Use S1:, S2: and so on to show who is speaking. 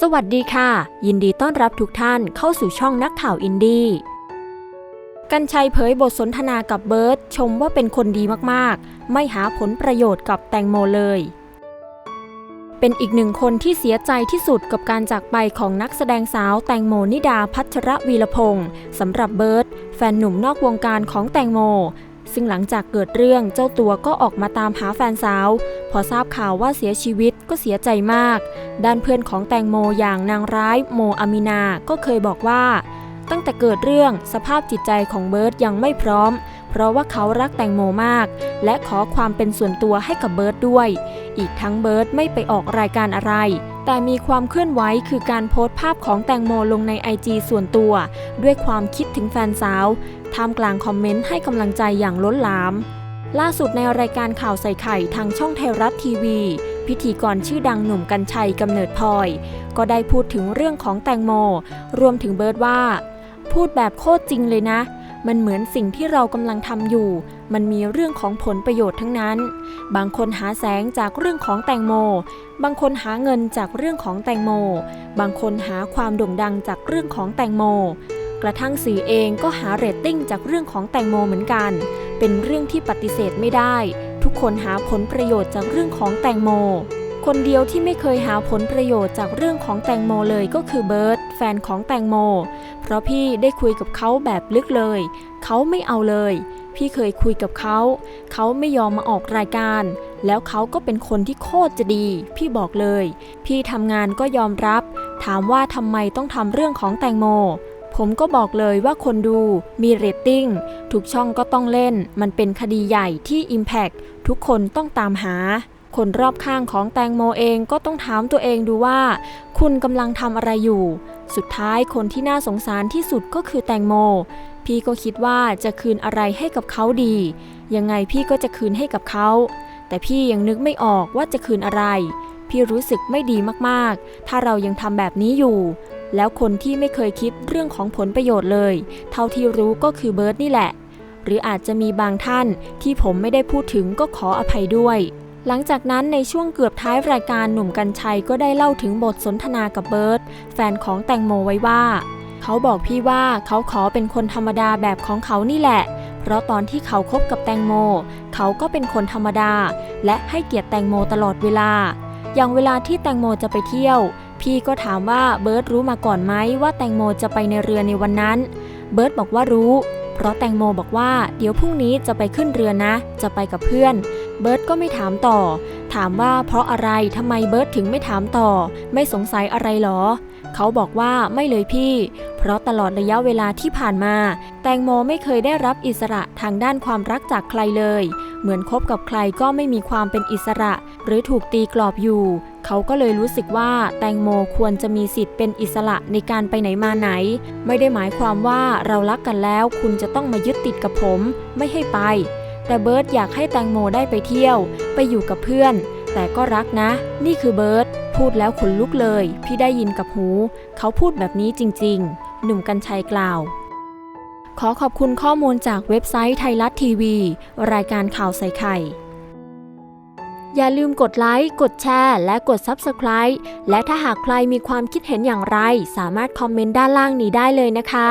S1: สวัสดีค่ะ ยินดีต้อนรับทุกท่านเข้าสู่ช่องนักข่าวอินดี้กัญชัยเผยบทสนทนากับเบิร์ตชมว่าเป็นคนดีมากๆ ไม่หาผลประโยชน์กับแตงโมเลย เป็นอีกหนึ่งคนที่เสียใจที่สุดกับการจากไปของนักแสดงสาวแตงโมนิดาพัชรวีรพงศ์สำหรับเบิร์ตแฟนหนุ่มนอกวงการของแตงโม ซึ่งหลังจากเกิดเรื่องเจ้าตัวก็ออกมาตามหาแฟนสาว พอทราบข่าวว่าเสียชีวิตก็เสียใจมาก ด้านเพื่อนของแตงโมอย่างนางร้ายโมอามินาก็เคยบอกว่า ตั้งแต่เกิดเรื่องสภาพจิตใจของเบิร์ตยังไม่พร้อม เพราะว่าเขารักแตงโมมาก และขอความเป็นส่วนตัวให้กับเบิร์ตด้วย อีกทั้งเบิร์ตไม่ไปออกรายการอะไร แต่มีความเคลื่อนไหวคือการโพสต์ภาพของแตงโมลงในไอจีส่วนตัว ด้วยความคิดถึงแฟนสาวท่ามกลางคอมเมนต์ให้กำลังใจอย่างล้นหลาม ล่าสุดในรายการข่าวใส่ไข่ทางช่องไทยรัฐทีวี พิธีกรชื่อดังหนุ่มกัญชัยกำเนิดพลอย ก็ได้พูดถึงเรื่องของแตงโม รวมถึงเบิร์ดว่า พูดแบบโคตรจริงเลยนะ มันเหมือนสิ่งที่เรากำลังทำอยู่ มันมีเรื่องของผลประโยชน์ทั้งนั้น บางคนหาแสงจากเรื่องของแตงโม บางคนหาเงินจากเรื่องของแตงโม บางคนหาความโด่งดังจากเรื่องของแตงโม กระทั่งสื่อเองก็หาเรตติ้งจากเรื่องของแตงโมเหมือนกัน เป็นเรื่องที่ปฏิเสธไม่ได้ ทุกคนหาผลประโยชน์จากเรื่องของแตงโม คนเดียวที่ไม่เคยหาผลประโยชน์จากเรื่องของแตงโมเลยก็คือเบิร์ตแฟนของแตงโม เพราะพี่ได้คุยกับเขาแบบลึกเลย เขาไม่เอาเลย พี่เคยคุยกับเขา เขาไม่ยอมมาออกรายการ แล้วเขาก็เป็นคนที่โคตรจะดี พี่บอกเลย พี่ทำงานก็ยอมรับ ถามว่าทำไมต้องทำเรื่องของแตงโมผมก็บอกเลยว่าคนดูมีเรตติ้งทุกช่องก็ต้องเล่น มันเป็นคดีใหญ่ที่ Impact ทุกคนต้องตามหา คนรอบข้างของแตงโมเองก็ต้องถามตัวเองดูว่า คุณกำลังทำอะไรอยู่ สุดท้ายคนที่น่าสงสารที่สุดก็คือแตงโม พี่ก็คิดว่าจะคืนอะไรให้กับเขาดี ยังไงพี่ก็จะคืนให้กับเขา แต่พี่ยังนึกไม่ออกว่าจะคืนอะไร พี่รู้สึกไม่ดีมากๆ ถ้าเรายังทำแบบนี้อยู่ แล้วคนที่ไม่เคยคิดเรื่องของผลประโยชน์เลย เท่าที่รู้ก็คือเบิร์ดนี่แหละ หรืออาจจะมีบางท่านที่ผมไม่ได้พูดถึงก็ขออภัยด้วย หลังจากนั้นในช่วงเกือบท้ายรายการหนุ่มกัญชัยก็ได้เล่าถึงบทสนทนากับเบิร์ดแฟนของแตงโมไว้ว่า เขาบอกพี่ว่าเขาขอเป็นคนธรรมดาแบบของเขานี่แหละ เพราะตอนที่เขาคบกับแตงโม เขาก็เป็นคนธรรมดา และให้เกียรติแตงโมตลอดเวลา อย่างเวลาที่แตงโมจะไปเที่ยว พี่ก็ถามว่าเบิร์ตรู้มาก่อนไหมว่าแตงโมจะไปในเรือในวันนั้น เบิร์ตบอกว่ารู้ เพราะแตงโมบอกว่าเดี๋ยวพรุ่งนี้จะไปขึ้นเรือนะ จะไปกับเพื่อน เบิร์ตก็ไม่ถามต่อ ถามว่าเพราะอะไรทำไมเบิร์ตถึงไม่ถามต่อ ไม่สงสัยอะไรหรอ เขาบอกว่าไม่เลยพี่ เพราะตลอดระยะเวลาที่ผ่านมา แตงโมไม่เคยได้รับอิสระทางด้านความรักจากใครเลย เหมือนคบกับใครก็ไม่มีความเป็นอิสระ หรือถูกตีกรอบอยู่ เขาก็เลยรู้สึกว่าแตงโมควรจะมีสิทธิ์เป็นอิสระในการไปไหนมาไหน ไม่ได้หมายความว่าเรารักกันแล้ว คุณจะต้องมายึดติดกับผม ไม่ให้ไป แต่เบิร์ตอยากให้แตงโมได้ไปเที่ยว ไปอยู่กับเพื่อน แต่ก็รักนะ นี่คือเบิร์ตพูดแล้วขนลุกเลย พี่ได้ยินกับหู เขาพูดแบบนี้จริง ๆ หนุ่มกัญชัยกล่าว ขอขอบคุณข้อมูลจากเว็บไซต์ไทยรัฐทีวี รายการข่าวใส่ไข่ อย่าลืมกดไลค์ กดแชร์ และกด Subscribe และถ้าหากใครมีความคิดเห็นอย่างไร สามารถคอมเมนต์ด้านล่างนี้ได้เลยนะคะ